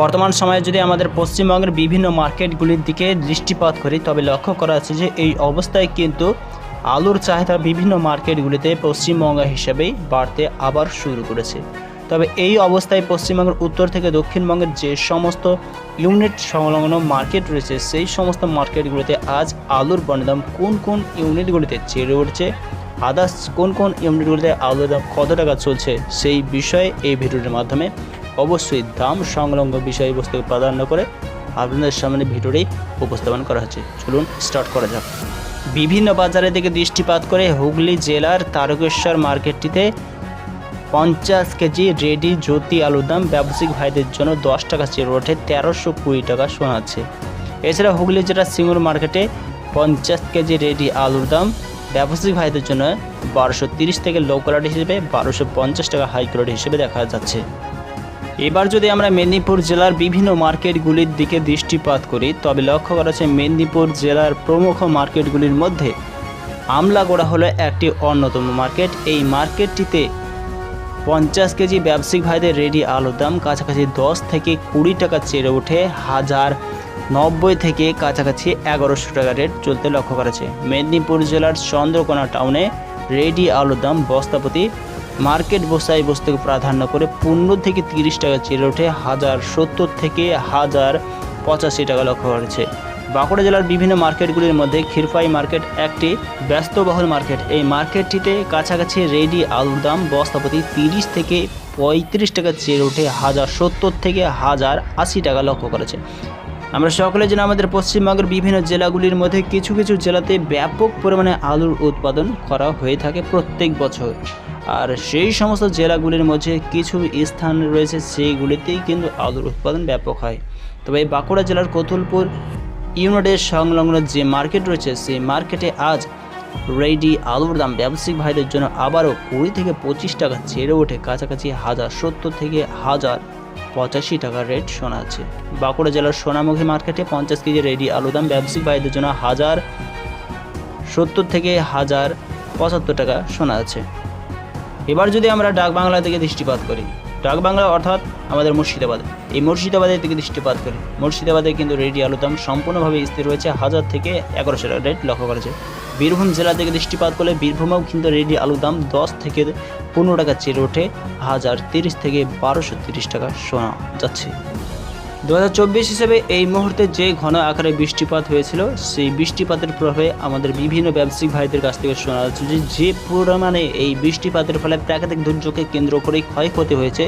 বর্তমান সময়ে যদি আমাদের পশ্চিমবঙ্গের বিভিন্ন মার্কেটগুলির দিকে দৃষ্টিপাত করি, তবে লক্ষ্য করা যাচ্ছে যে এই অবস্থায় কিন্তু আলুর চাহিদা বিভিন্ন মার্কেটগুলিতে পশ্চিমবঙ্গ হিসেবেই বাড়তে আবার শুরু করেছে। তবে এই অবস্থায় পশ্চিমবঙ্গের উত্তর থেকে দক্ষিণবঙ্গের যে সমস্ত ইউনিট সংলগ্ন মার্কেট রয়েছে, সেই সমস্ত মার্কেটগুলিতে আজ আলুর বনদাম কোন কোন ইউনিটগুলিতে চেড়ে উঠছে, আদার্স কোন কোন ইউনিটগুলিতে আলুর দাম কত টাকা চলছে, সেই বিষয়ে এই ভিডিওটির মাধ্যমে অবশ্যই দাম সংলগ্ন বিষয়বস্তুকে প্রাধান্য করে আপনাদের সামনে ভিডিওটি উপস্থাপন করা হচ্ছে। চলুন স্টার্ট করা যাক। বিভিন্ন বাজারের দিকে দৃষ্টিপাত করে হুগলি জেলার তারকেশ্বর মার্কেটটিতে পঞ্চাশ কেজি রেডি জ্যোতি আলুর দাম ব্যবসায়িক ভাইদের জন্য দশ টাকা চেয়ে ওঠে তেরোশো কুড়ি টাকা শোনাচ্ছে এছাড়া হুগলি জেলার সিঙ্গুর মার্কেটে পঞ্চাশ কেজি রেডি আলুর দাম ব্যবসায়িক ভাইদের জন্য বারোশো তিরিশ থেকে লো হিসেবে বারোশো পঞ্চাশ টাকা হাই হিসেবে দেখা যাচ্ছে। এবার যদি আমরা মেদিনীপুর জেলার বিভিন্ন মার্কেটগুলির দিকে দৃষ্টিপাত করি, তবে লক্ষ্য করা যাচ্ছে মেদিনীপুর জেলার প্রমুখ মার্কেটগুলির মধ্যে আমলাগোড়া হলো একটি অন্যতম মার্কেট। এই মার্কেটটিতে পঞ্চাশ কেজি ব্যবসায়িক ভাইদের রেডি আলুর দাম, কাছাকাছি দশ থেকে কুড়ি টাকা চেড়ে ওঠে, হাজার নব্বই থেকে কাছাকাছি এগারোশো টাকা রেট চলতে লক্ষ্য করেছে মেদিনীপুর জেলার চন্দ্রকোনা টাউনে রেডি আলুর দাম বস্তাপতি মার্কেট বসাই বস্তুকে প্রাধান্য করে পনেরো থেকে তিরিশ টাকা চেড়ে ওঠে হাজার সত্তর থেকে হাজার পঁচাশি টাকা লক্ষ্য করেছে। বাঁকুড়া জেলার বিভিন্ন মার্কেটগুলির মধ্যে ক্ষীরপাই মার্কেট একটি ব্যস্তবহুল মার্কেট। এই মার্কেটটিতে কাছাকাছি রেডি আলুর দাম বস্তাপতি তিরিশ থেকে পঁয়ত্রিশ টাকা চেয়ে ওঠে হাজার সত্তর থেকে হাজার আশি টাকা লক্ষ্য করেছে। আমরা সকলে যেন আমাদের পশ্চিমবঙ্গের বিভিন্ন জেলাগুলির মধ্যে কিছু কিছু জেলাতে ব্যাপক পরিমাণে আলুর উৎপাদন করা হয়ে থাকে প্রত্যেক বছর। আর সেই সমস্ত জেলাগুলির মধ্যে কিছু স্থান রয়েছে সেইগুলিতেই কিন্তু আলুর উৎপাদন ব্যাপক হয়। তবে এই বাঁকুড়া জেলার কতুলপুর ইউনিটের সংলগ্ন যে মার্কেট রয়েছে, সেই মার্কেটে আজ রেডি আলুর দাম ব্যবসায়িক ভাইদের জন্য আবারও কুড়ি থেকে পঁচিশ টাকা ছেড়ে ওঠে। কাছাকাছি হাজার সত্তর থেকে হাজার পঁচাশি টাকা রেট শোনা আছে বাঁকুড়া জেলার সোনামুখী মার্কেটে পঞ্চাশ কেজি রেডি আলুর দাম ব্যবসায়িক ভাইদের জন্য হাজার সত্তর থেকে হাজার পঁচাত্তর টাকা শোনা আছে এবার যদি আমরা ডাক বাংলা থেকে দৃষ্টিপাত করি, ডাক বাংলা অর্থাৎ আমাদের মুর্শিদাবাদ, এই মুর্শিদাবাদের থেকে দৃষ্টিপাত করি। মুর্শিদাবাদে কিন্তু রেডি আলুর দাম সম্পূর্ণভাবে স্থির রয়েছে, হাজার থেকে এগারোশো টাকা রেট লক্ষ্য করেছে বীরভূম জেলা থেকে দৃষ্টিপাত করলে বীরভূমেও কিন্তু রেডি আলুর দাম দশ থেকে পনেরো টাকা চেয়ে ওঠে, হাজার তিরিশ থেকে বারোশো তিরিশ টাকা শোনা যাচ্ছে। দু হাজার চব্বিশ হিসেবে এই মুহূর্তে যে ঘন আকারে বৃষ্টিপাত হয়েছিল, সেই বৃষ্টিপাতের প্রভাবে আমাদের বিভিন্ন ব্যবসায়িক ভাইদের কাছ থেকে শোনা যাচ্ছে যে যে পরিমাণে এই বৃষ্টিপাতের ফলে প্রাকৃতিক দুর্যোগকে কেন্দ্র করেই ক্ষয়ক্ষতি হয়েছে,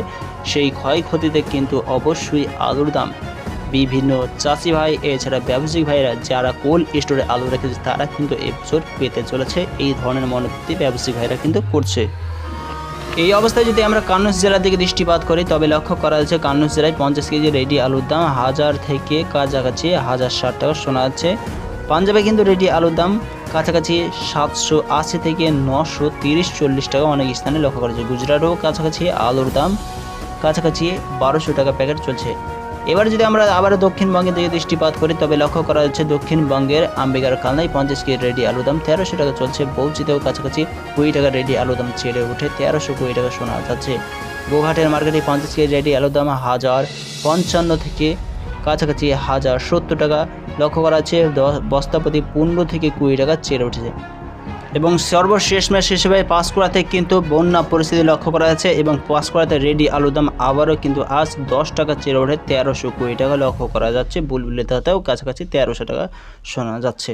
সেই ক্ষয়ক্ষতিতে কিন্তু অবশ্যই আলুর দাম। বিভিন্ন চাষি ভাই, এছাড়া ব্যবসায়িক ভাইরা যারা কোল্ড স্টোরে আলু রেখেছে, তারা কিন্তু এবছর পেতে চলেছে এই ধরনের মনোবৃত্তি ব্যবসায়িক ভাইরা কিন্তু করছে। এই অবস্থায় যদি আমরা কান্নুস জেলার দিকে দৃষ্টিপাত করি, তবে লক্ষ্য করা যাচ্ছে কান্নুস জেলায় পঞ্চাশ কেজি রেডি আলুর দাম হাজার থেকে কাছাকাছি হাজার ষাট টাকা শোনা যাচ্ছে। পাঞ্জাবে কিন্তু রেডি আলুর দাম কাছাকাছি সাতশো আশি থেকে নশো তিরিশ চল্লিশ টাকা অনেক স্থানে লক্ষ্য করা যায়। গুজরাটও কাছাকাছি আলুর দাম কাছাকাছি বারোশো টাকা প্যাকেট চলছে। এবার যদি আমরা আবার দক্ষিণবঙ্গে দিকে দৃষ্টিপাত করি, তবে লক্ষ্য করা যাচ্ছে দক্ষিণবঙ্গের আম্বিকার কালনায় পঞ্চাশ কেজি রেডি আলু দাম তেরোশো টাকা চলছে। বৌচিতেও কাছাকাছি কুড়ি টাকা রেডি আলু দাম ছেড়ে উঠে তেরোশো কুড়ি টাকা শোনা যাচ্ছে। গোঘাটের মার্কেটে পঞ্চাশ কেজি রেডি আলু দাম হাজার পঞ্চান্ন থেকে কাছাকাছি হাজার সত্তর টাকা। লক্ষ্য করা দ- বস্তাপতি পনেরো থেকে কুড়ি টাকা চেড়ে উঠেছে। এবং সর্বশেষ ম্যাচ হিসেবে পাঁশকুড়াতে কিন্তু বন্যা পরিস্থিতি লক্ষ্য করা যাচ্ছে এবং পাঁশকুড়াতে রেডি আলুর দাম আবারও কিন্তু আজ দশ টাকা চেরে ওঠে তেরোশো কুড়ি টাকা লক্ষ্য করা যাচ্ছে। বুলবুলিতাতেও কাছাকাছি তেরোশো টাকা শোনা যাচ্ছে।